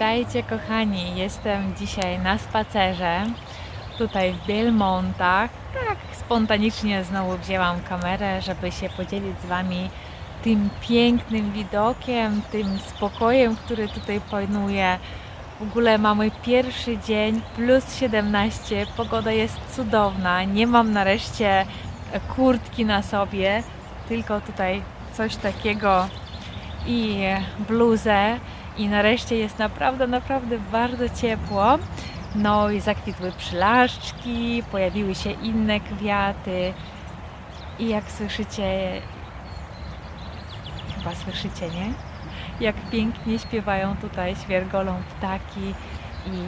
Witajcie kochani, jestem dzisiaj na spacerze tutaj w Bielmontach. Tak spontanicznie znowu wzięłam kamerę, żeby się podzielić z Wami tym pięknym widokiem, tym spokojem, który tutaj panuje. W ogóle mamy pierwszy dzień, plus 17, pogoda jest cudowna, nie mam nareszcie kurtki na sobie, tylko tutaj coś takiego i bluzę i nareszcie jest naprawdę, naprawdę bardzo ciepło. No i zakwitły przylaszczki, pojawiły się inne kwiaty i jak słyszycie, chyba słyszycie, nie? Jak pięknie śpiewają tutaj, świergolą ptaki i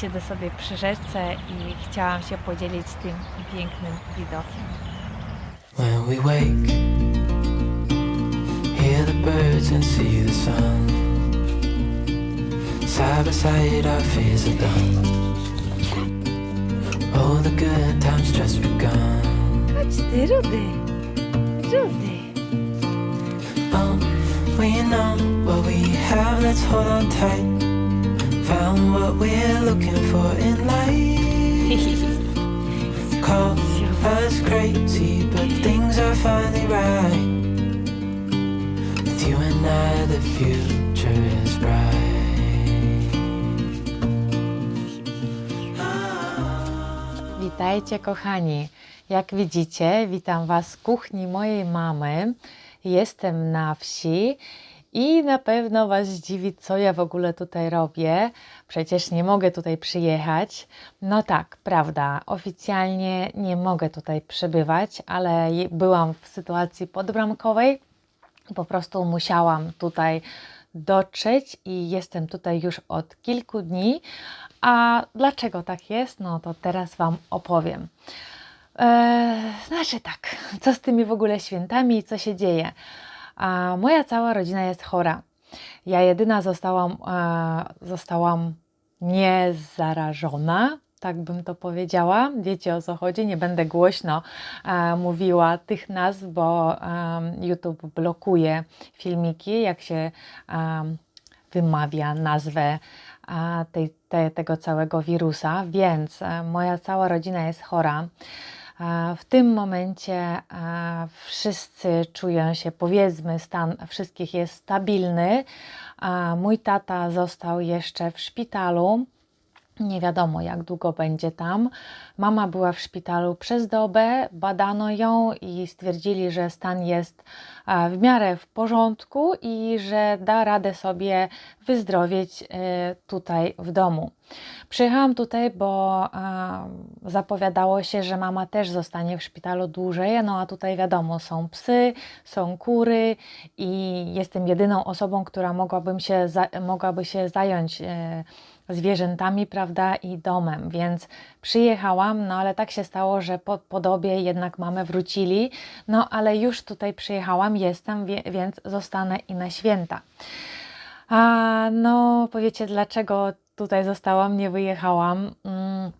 siedzę sobie przy rzece i chciałam się podzielić tym pięknym widokiem. When we wake, hear the birds and see the sun. Side by side, our fears are done. Oh, the good times just begun. Ty, Rudy! Rudy! Oh, we know what we have, let's hold on tight. Found what we're looking for in life. Call us crazy, but things are finally right. With you and I, the future Witajcie kochani. Jak widzicie, witam Was z kuchni mojej mamy. Jestem na wsi i na pewno Was zdziwi, co ja w ogóle tutaj robię. Przecież nie mogę tutaj przyjechać. No tak, prawda, oficjalnie nie mogę tutaj przebywać, ale byłam w sytuacji podbramkowej. Po prostu musiałam tutaj dotrzeć i jestem tutaj już od kilku dni. A dlaczego tak jest? No to teraz Wam opowiem. Eee, znaczy tak, co z tymi w ogóle świętami i co się dzieje? A moja cała rodzina jest chora. Ja jedyna zostałam, e, zostałam niezarażona, tak bym to powiedziała. Wiecie o co chodzi, nie będę głośno e, mówiła tych nazw, bo em, YouTube blokuje filmiki, jak się em, wymawia nazwę tej, te, tego całego wirusa, więc e, moja cała rodzina jest chora. E, W tym momencie e, wszyscy czują się, powiedzmy, stan wszystkich jest stabilny. Mój tata został jeszcze w szpitalu. Nie wiadomo, jak długo będzie tam. Mama była w szpitalu przez dobę, badano ją i stwierdzili, że stan jest e, w miarę w porządku i że da radę sobie wyzdrowieć e, tutaj w domu. Przyjechałam tutaj, bo e, zapowiadało się, że mama też zostanie w szpitalu dłużej. No a tutaj wiadomo, są psy, są kury i jestem jedyną osobą, która mogłabym się mogłaby się zająć zwierzętami, prawda, i domem, więc przyjechałam, no ale tak się stało, że po podobie jednak mamy wrócili, no ale już tutaj przyjechałam, jestem, więc zostanę i na święta. A no, powiecie, dlaczego tutaj zostałam, nie wyjechałam? Mm,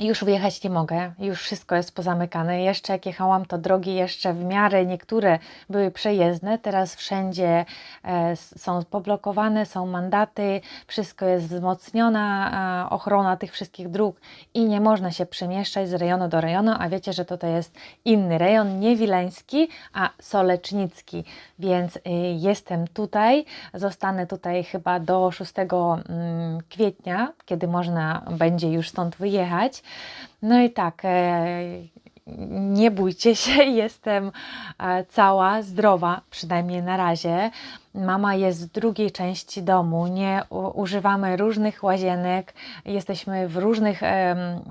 już wyjechać nie mogę, już wszystko jest pozamykane. Jeszcze jak jechałam, to drogi jeszcze w miarę niektóre były przejezdne, teraz wszędzie e, są poblokowane, są mandaty, wszystko jest wzmocniona e, ochrona tych wszystkich dróg i nie można się przemieszczać z rejonu do rejonu, a wiecie, że to, to jest inny rejon, nie wileński, a solecznicki, więc y, jestem tutaj, zostanę tutaj chyba do 6 mm, kwietnia, kiedy można będzie już stąd wyjechać. No i tak, e, nie bójcie się, jestem e, cała, zdrowa, przynajmniej na razie. Mama jest w drugiej części domu, nie używamy różnych łazienek, jesteśmy w różnych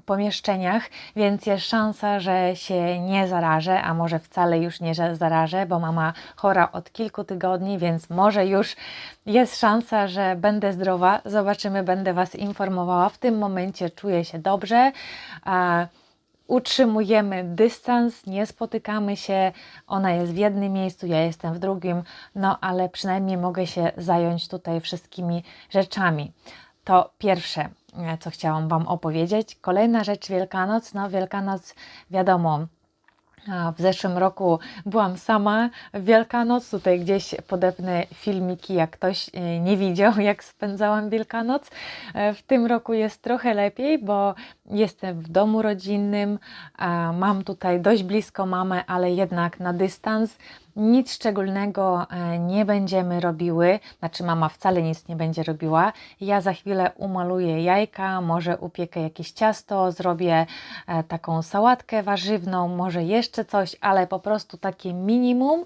pomieszczeniach, więc jest szansa, że się nie zarażę, a może wcale już nie zarażę, bo mama chora od kilku tygodni, więc może już jest szansa, że będę zdrowa. Zobaczymy, będę Was informowała. W tym momencie czuję się dobrze. Utrzymujemy dystans, nie spotykamy się. Ona jest w jednym miejscu, ja jestem w drugim, no ale przynajmniej mogę się zająć tutaj wszystkimi rzeczami. To pierwsze, e, co chciałam Wam opowiedzieć. Kolejna rzecz, Wielkanoc. No, Wielkanoc, wiadomo, W zeszłym roku byłam sama w Wielkanoc. Tutaj gdzieś podepnę filmiki, jak ktoś e, nie widział, jak spędzałam Wielkanoc. E, W tym roku jest trochę lepiej, bo jestem w domu rodzinnym. Mam tutaj dość blisko mamę, ale jednak na dystans. Nic szczególnego e, nie będziemy robiły, znaczy mama wcale nic nie będzie robiła. Ja za chwilę umaluję jajka, może upiekę jakieś ciasto, zrobię taką sałatkę warzywną, może jeszcze coś, ale po prostu takie minimum,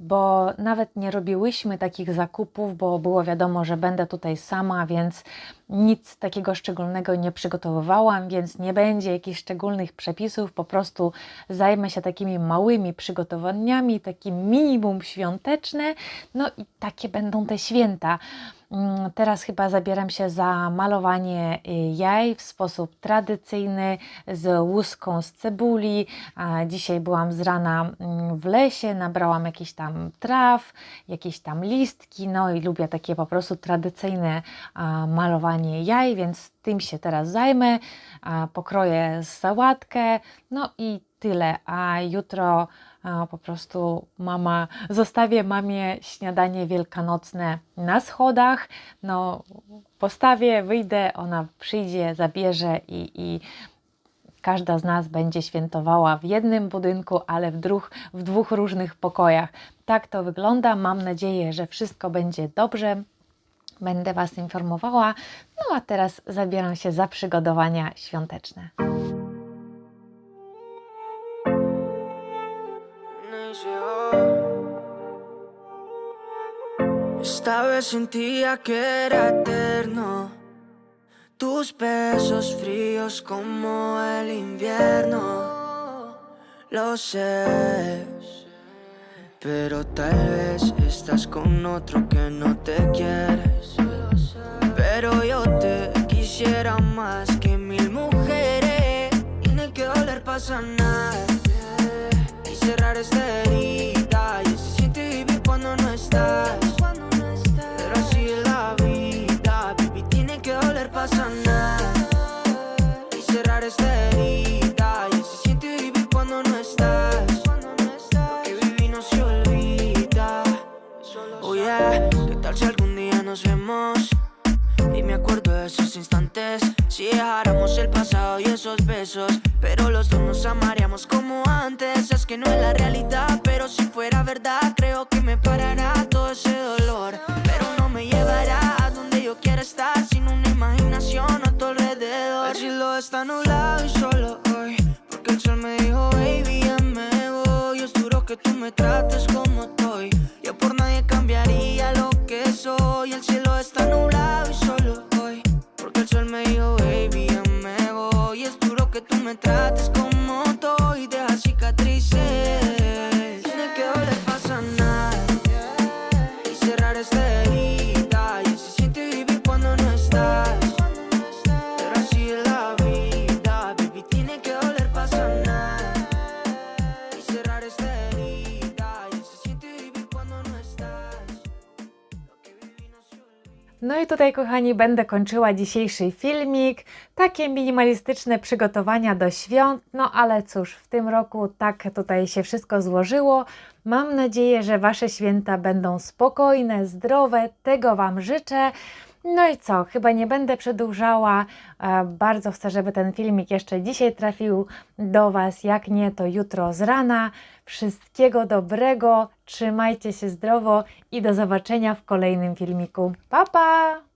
bo nawet nie robiłyśmy takich zakupów, bo było wiadomo, że będę tutaj sama, więc nic takiego szczególnego nie przygotowywałam, więc nie będzie jakichś szczególnych przepisów, po prostu zajmę się takimi małymi przygotowaniami, takim minimum świąteczne, no i takie będą te święta. Mm, Teraz chyba zabieram się za malowanie y, jaj w sposób tradycyjny z łuską z cebuli. Dzisiaj byłam z rana mm, w lesie, nabrałam jakichś tam traw, jakieś tam listki, no i lubię takie po prostu tradycyjne malowanie jaj, więc tym się teraz zajmę. Pokroję sałatkę, no i tyle. A jutro po prostu mama, zostawię mamie śniadanie wielkanocne na schodach. No, postawię, wyjdę, ona przyjdzie, zabierze i, i każda z nas będzie świętowała w jednym budynku, ale w, dwóch, w dwóch różnych pokojach. Tak to wygląda. Mam nadzieję, że wszystko będzie dobrze. Będę Was informowała. No a teraz zabieram się za przygotowania świąteczne. Esta vez sentía que era eterno. Tus besos fríos como el invierno. Lo sé. Pero tal vez estás con otro que no te quieres. Pero yo te quisiera más que mil mujeres. Tiene que doler para sanar y cerrar esta trates tutaj, kochani, będę kończyła dzisiejszy filmik. Takie minimalistyczne przygotowania do świąt. No ale cóż, w tym roku tak tutaj się wszystko złożyło. Mam nadzieję, że Wasze święta będą spokojne, zdrowe. Tego Wam życzę. No i co, chyba nie będę przedłużała. E, Bardzo chcę, żeby ten filmik jeszcze dzisiaj trafił do Was. Jak nie, to jutro z rana. Wszystkiego dobrego, trzymajcie się zdrowo i do zobaczenia w kolejnym filmiku. Pa, pa!